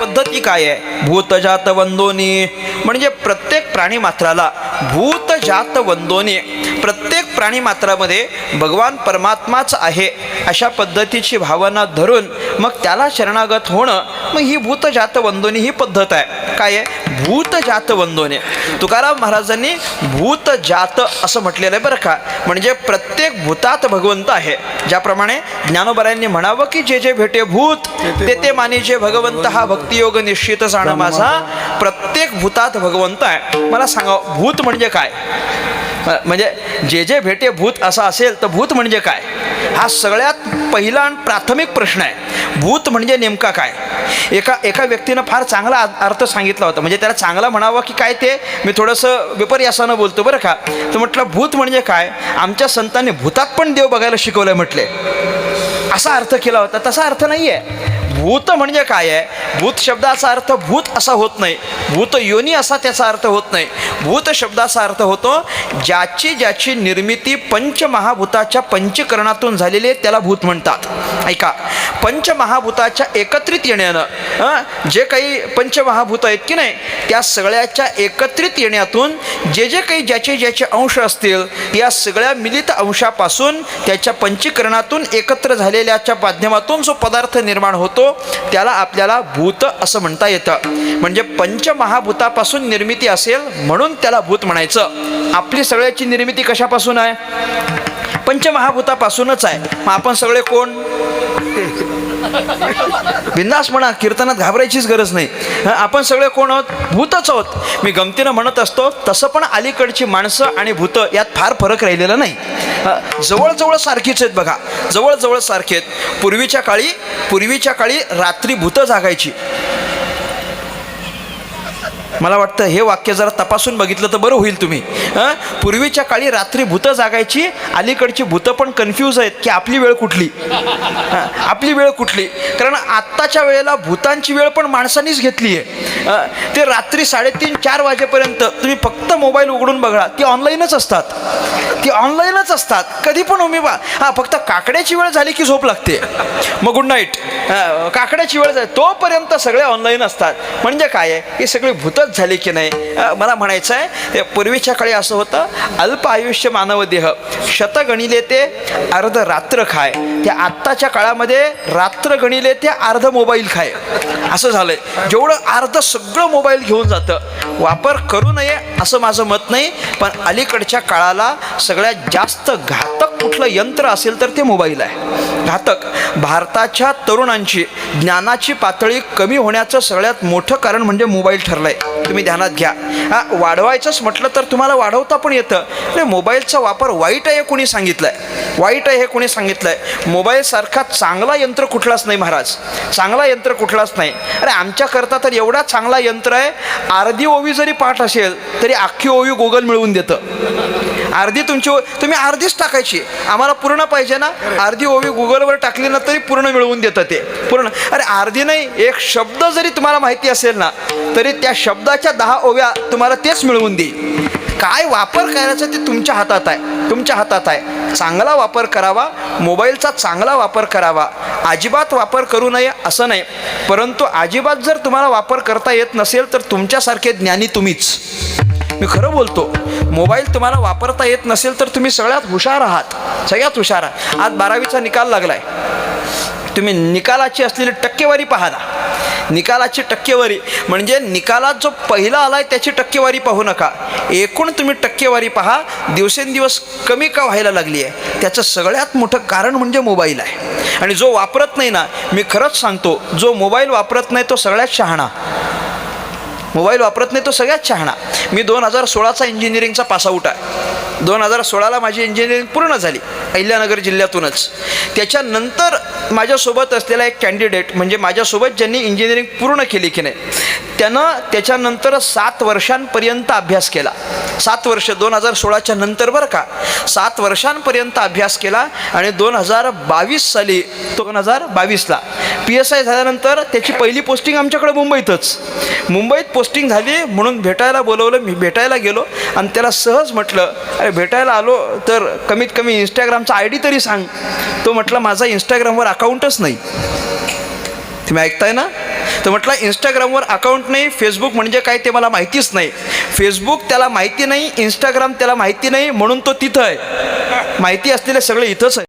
पद्धती काय आहे? भूतजात वंदोनी म्हणजे प्रत्येक प्राणी मात्राला भूतजात वंदोनी प्रत्येक प्राणी मात्रामध्ये भगवान परमात्माच आहे अशा पद्धतीची भावना धरून मग त्याला शरणागत होणं मग ही भूतजात वंदोनी ही पद्धत आहे. काय आहे? भूतजात वंदोने तुकाराम महाराजांनी भूतजात असं म्हटलेलं आहे बरं का. म्हणजे प्रत्येक भूतात भगवंत आहे. ज्याप्रमाणे ज्ञानोबरायांनी म्हणावं की जे जे भेटे भूत ते ते माने. जे भगवंत हा भक्तियोग निश्चित जाणं माझा प्रत्येक भूतात भगवंत आहे. मला सांगा भूत म्हणजे काय? म्हणजे जे जे भेटे भूत असा असेल तर भूत म्हणजे काय? हा सगळ्यात पहिला आणि प्राथमिक प्रश्न आहे. भूत म्हणजे नेमका काय? एका एका व्यक्तीनं फार चांगला अर्थ सांगितला होता. म्हणजे त्याला चांगला म्हणावं की काय ते मी थोडंसं विपर्यासानं बोलतो बरं का? तर म्हटलं भूत म्हणजे काय? आमच्या संतांनी भूतात पण देव बघायला शिकवलं म्हटले. असा अर्थ केला होता. तसा अर्थ नाही आहे भूत म्हणजे काय आहे? भूत शब्दाचा अर्थ भूत असा होत नाही. भूत योनी असा त्याचा अर्थ होत नाही. भूत शब्दाचा अर्थ होतो ज्याची ज्याची निर्मिती पंचमहाभूताच्या पंचकरणातून झालेली आहे त्याला भूत म्हणतात. ऐका पंचमहाभूताच्या एकत्रित येण्यानं जे काही पंचमहाभूत आहेत की नाही त्या सगळ्याच्या एकत्रित येण्यातून जे जे काही ज्याचे ज्याचे अंश असतील या सगळ्या मिलित अंशापासून त्याच्या पंचीकरणातून एकत्र झालेल्याच्या माध्यमातून जो पदार्थ निर्माण होतो त्याला आपल्याला भूत असं म्हणता येतं. म्हणजे पंचमहाभूतापासून निर्मिती असेल म्हणून त्याला भूत म्हणायचं. आपली सगळ्याची निर्मिती कशापासून आहे? पंचमहाभूतापासूनच आहे. मग आपण सगळे कोण? बिंदास म्हणा कीर्तनात घाबरायचीच गरज नाही. आपण सगळे कोण आहोत? भूतच आहोत. मी गमतीनं म्हणत असतो तसं पण अलीकडची माणसं आणि भूतं यात फार फरक राहिलेला नाही. जवळजवळ सारखीच आहेत बघा. जवळजवळ सारखे आहेत. पूर्वीच्या काळी पूर्वीच्या काळी रात्री भूतं जागायची. मला वाटतं हे वाक्य जरा तपासून बघितलं तर बरं होईल तुम्ही. हं? पूर्वीच्या काळी रात्री भूतं जागायची अलीकडची भूतं पण कन्फ्यूज आहेत की आपली वेळ कुठली? आपली वेळ कुठली? कारण आत्ताच्या वेळेला भूतांची वेळ पण माणसांनीच घेतली आहे. ते रात्री साडेतीन चार वाजेपर्यंत तुम्ही फक्त मोबाईल उघडून बघा ती ऑनलाईनच असतात. ती ऑनलाईनच असतात. कधी पण उमी बा. हां फक्त काकड्याची वेळ झाली की झोप लागते. मग गुड नाईट काकड्याची वेळ झाली. तोपर्यंत सगळे ऑनलाईन असतात. म्हणजे काय आहे? ही सगळी भूतच झाली की नाही? मला म्हणायचं आहे पूर्वीच्या काळी असं होतं अल्प आयुष्य मानव देह. शतगणिले ते अर्ध रात्र खाय. त्या आत्ताच्या काळामध्ये रात्र गणिले ते अर्ध मोबाईल खाय. असं झालंय. जेवढं अर्ध सगळं मोबाईल घेऊन जातं वापर करू नये असं माझं मत नाही पण अलीकडच्या काळाला सगळ्यात जास्त घातक कुठलं यंत्र असेल तर ते मोबाईल आहे. घातक. भारताच्या तरुणांची ज्ञानाची पातळी कमी होण्याचं सगळ्यात मोठं कारण म्हणजे मोबाईल ठरलं आहे तुम्ही ध्यानात घ्या. हा वाढवायचंच म्हटलं तर तुम्हाला वाढवता पण येतं. नाही मोबाईलचा वापर वाईट आहे हे कोणी सांगितलं आहे वाईट आहे हे कोणी सांगितलं आहे मोबाईलसारखा चांगला यंत्र कुठलाच नाही महाराज. चांगला यंत्र कुठलाच नाही. अरे आमच्याकरता तर एवढा चांगला यंत्र आहे अर्धी ओवी जरी पाठ असेल तरी अख्खी ओवी गुगल मिळवून देतं. अर्धी तुमची तुम्ही अर्धीच टाकायची. आम्हाला पूर्ण पाहिजे ना? अर्धी ओवी गुगलवर टाकली ना तरी पूर्ण मिळवून देतं ते. पूर्ण. अरे अर्धी नाही एक शब्द जरी तुम्हाला माहिती असेल ना तरी त्या शब्दाच्या दहा ओव्या तुम्हाला तेच मिळवून देईल. काय वापर करायचा ते तुमच्या हातात आहे. तुमच्या हातात आहे. चांगला वापर करावा मोबाईलचा चांगला वापर करावा. अजिबात वापर करू नये असं नाही. परंतु अजिबात जर तुम्हाला वापर करता येत नसेल तर तुमच्यासारखे ज्ञानी तुम्हीच. मी खरं बोलतो मोबाईल तुम्हाला वापरता येत नसेल तर तुम्ही सगळ्यात हुशार आहात. सगळ्यात हुशार आहात. आज बारावीचा निकाल लागलाय. तुम्ही निकालाची असलेली टक्केवारी पाहा ना. निकालाची टक्केवारी म्हणजे निकालात जो पहिला आलाय त्याची टक्केवारी पाहू नका. एकूण तुम्ही टक्केवारी पहा दिवसेंदिवस कमी का व्हायला लागली आहे? त्याचं सगळ्यात मोठं कारण म्हणजे मोबाईल आहे. आणि जो वापरत नाही ना मी खरंच सांगतो जो मोबाईल वापरत नाही तो सगळ्यात शहाणा. मोबाईल वापरत नाही तो सगळ्यात शहाणा. मी दोन हजार सोळाचा इंजिनिअरिंगचा पासआउट आहे. दोन हजार सोळाला माझी इंजिनिअरिंग पूर्ण झाली अहिल्यानगर जिल्ह्यातूनच. त्याच्यानंतर माझ्यासोबत असलेला एक कॅन्डिडेट म्हणजे माझ्यासोबत ज्यांनी इंजिनिअरिंग पूर्ण केली की नाही त्यानं त्याच्यानंतर सात वर्षांपर्यंत अभ्यास केला. सात वर्ष दोन हजार सोळाच्या नंतर बरं का सात वर्षांपर्यंत अभ्यास केला आणि दोन हजार बावीस साली दोन हजार बावीसला पी एस आय झाल्यानंतर त्याची पहिली पोस्टिंग आमच्याकडे मुंबईतच. मुंबईत पोस्टिंग झाली म्हणून भेटायला बोलवलं मी भेटायला गेलो आणि त्याला सहज म्हटलं अरे भेटायला आलो तर कमीत कमी इंस्टाग्रामचा आय डी तरी सांग. तो म्हटलं माझा इंस्टाग्रामवर अकाउंटच नाही. तुम्ही ऐकताय ना? तर म्हटलं इंस्टाग्रामवर अकाउंट नाही फेसबुक म्हणजे काय ते मला माहितीच नाही. फेसबुक त्याला माहिती नाही इंस्टाग्राम त्याला माहिती नाही म्हणून तो तिथं आहे. माहिती असलेले सगळे इथंच आहे.